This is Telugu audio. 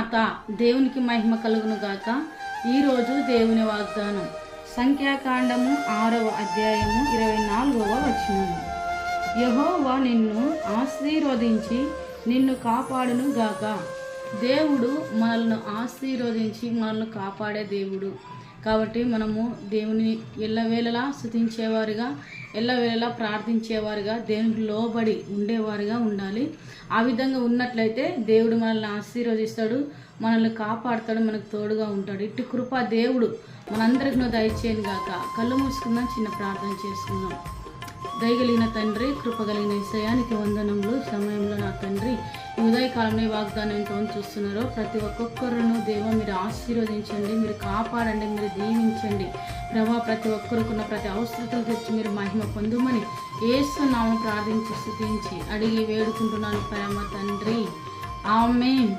మాత దేవునికి మహిమ కలుగును గాక. ఈరోజు దేవుని వాగ్దానం. సంఖ్యాకాండము ఆరవ అధ్యాయము ఇరవై నాలుగవ వచనము. యహోవా నిన్ను ఆశీర్వదించి నిన్ను కాపాడును గాక. దేవుడు మనల్ని ఆశీర్వదించి మనల్ని కాపాడే దేవుడు. కాబట్టి మనము దేవుని ఎల్లవేళలా స్థుతించేవారుగా ఎల్లవేళలా ప్రార్థించేవారుగా దేవునికి లోబడి ఉండేవారుగా ఉండాలి. ఆ విధంగా ఉన్నట్లయితే దేవుడు మనల్ని ఆశీర్వదిస్తాడు మనల్ని కాపాడుతాడు మనకు తోడుగా ఉంటాడు. ఇట్టి కృప దేవుడు మనందరికి దయచేయను గాక. కళ్ళు మూసుకుందాం చిన్న ప్రార్థన చేసుకుందాం. దయగలిగిన తండ్రి కృపగలిగిన విషయానికి వందనములు. సమయంలో నా తండ్రి ఉదయకాలంలో వాగ్దానం ఏంటో చూస్తున్నారో ప్రతి ఒక్కొక్కరును దేవ మీరు ఆశీర్వదించండి మీరు కాపాడండి మీరు దీవించండి. ప్రభా ప్రతి ఒక్కరికున్న ప్రతి అవసరతలు తెచ్చి మీరు మహిమ పొందుమని ఏసు ప్రార్థించి స్థుతించి అడిగి వేడుకుంటున్నాను. ప్రేమ తండ్రి. ఆమె